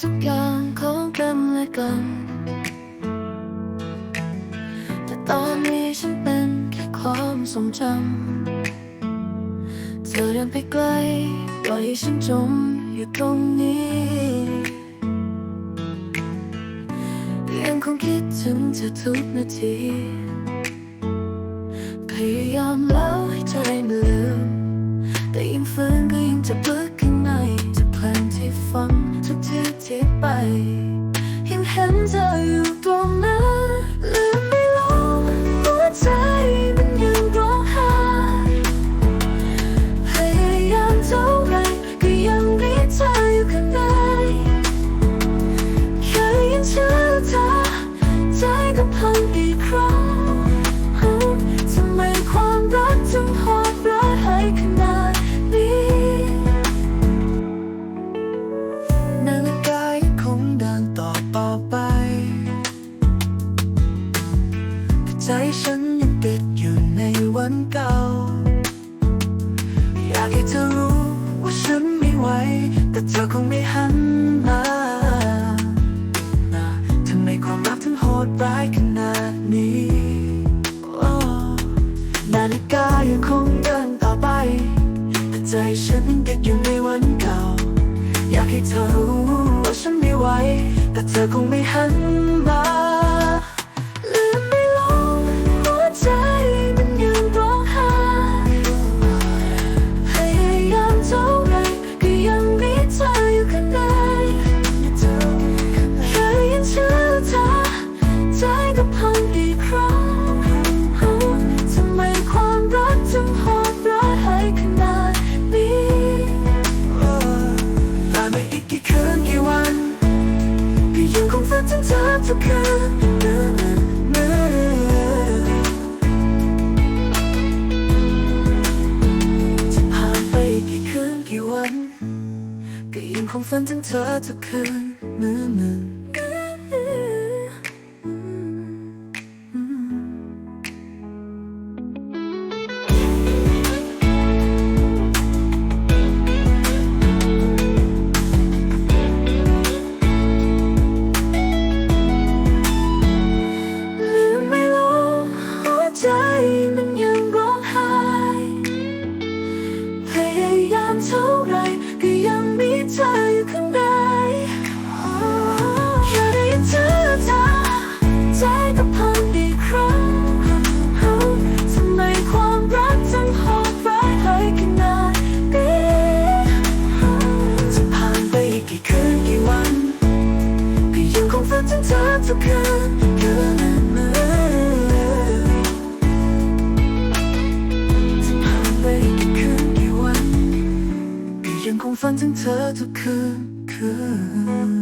ทุกอย่างของกันและกัน แต่ตอนนี้ฉันเป็นแค่ความทรงจำ เธอเดินไปไกลปล่อยฉันจมอยู่ตรงนี้ยังคงคิดถึงเธอทุกนาทีพยายามแล้วให้ใจมันลืมแต่ยิ่งฝืนก็ยิ่งจะลึก ที่ที่ไป ใจฉันยังติดอยู่ในวันเก่า อยากให้เธอรู้ว่าฉันไม่ไหว แต่เธอคงไม่หันมาทำไมความรักถึงโหดร้ายขนาดนี้นาฬิกายังคงเดินต่อไป แต่ใจฉันยังติดอยู่ในวันเก่า อยากให้เธอรู้ว่าฉันไม่ไหว แต่เธอคงไม่หัน กคืนเมื่อเมื่อจะผ่านไปกี่คืนกี่วันก็ยังคงฝันถึงเธอทุกคืนเมื่อน ยังคงฝันถึงเธอทุกคืน